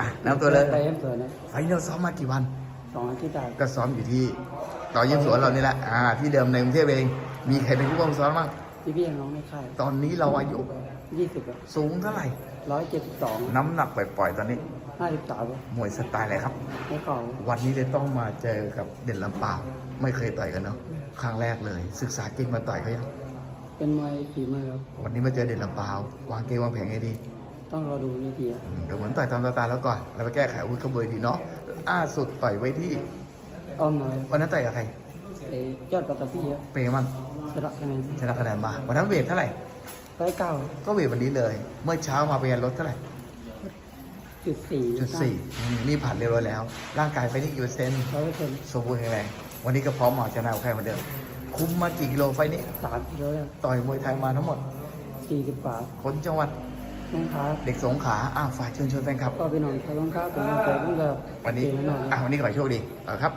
อะน้ำตัวเลยไปเอ็มสวนนะไฟล์เราซ้อมมากี่วันสองอาทิตย์ได้ก็ซ้อมอยู่ที่ต่อยิมสวนเรานี่แหละอ่าที่เดิมในกรุงเทพเอง มีใครเป็นผู้บังคับซ้อมบ้างพี่พี่น้องไม่ค่ายตอนนี้เราอายุยี่สิบสูงเท่าไหร่ร้อยเจ็ดสิบสองน้ำหนักปล่อยๆตอนนี้ห้าสิบสามมวยสไตล์อะไรครับไม่เก่าวันนี้เลยต้องมาเจอกับเด่นลำปางไม่เคยต่อยกันเนาะครั้งแรกเลย ศึกษาเก่งมาต่อยเขายังเป็นมวยฝีมือครับวันนี้มาเจอเด่นลำปางวางเกมวางแผนไงดี ต้องรอดูวิธีครับอืมเดี๋ยวเหมือนต่อยตามสไตล์แล้วก่อน แล้วไปแก้ไขอาวุธขบวนทีเนาะล่าสุดต่อยไว้ที่อ้อมน้อยวันนั้นต่อยกับใครไอ้ยอดปัตตาพี่ครับเปย์มั่งชนะคะแนนชนะคะแนนมาวันนั้นเวทเท่าไหร่ร้อยเก้าก็เวทวันนี้เลย เมื่อเช้ามาเป็นลดเท่าไหร่จุดสี่จุดสี่อืมนี่ผ่านเรียบร้อยแล้ว ร่างกายไฟนี่กี่เปอร์เซ็นต์ร้อยเปอร์เซ็นต์สมบูรณ์แข็งแรงวันนี้ก็พร้อมมาชนะกับใครเหมือนเดิมคุมมากี่กิโลไฟนี้สามกิโลแล้วต่อยมวยไทยมาทั้งหมดสี่สิบกว่าคนจังหวัด น้องค้าเด็กสงขลาอ้าวฝากเชิญชวนแฟนคลับ ก็พี่น้องชาวบ้านค้าเป็นกำลังใจต้องแบบวันนี้เก่งแน่นอน อะวันนี้ขอให้โชคดีเอาครับ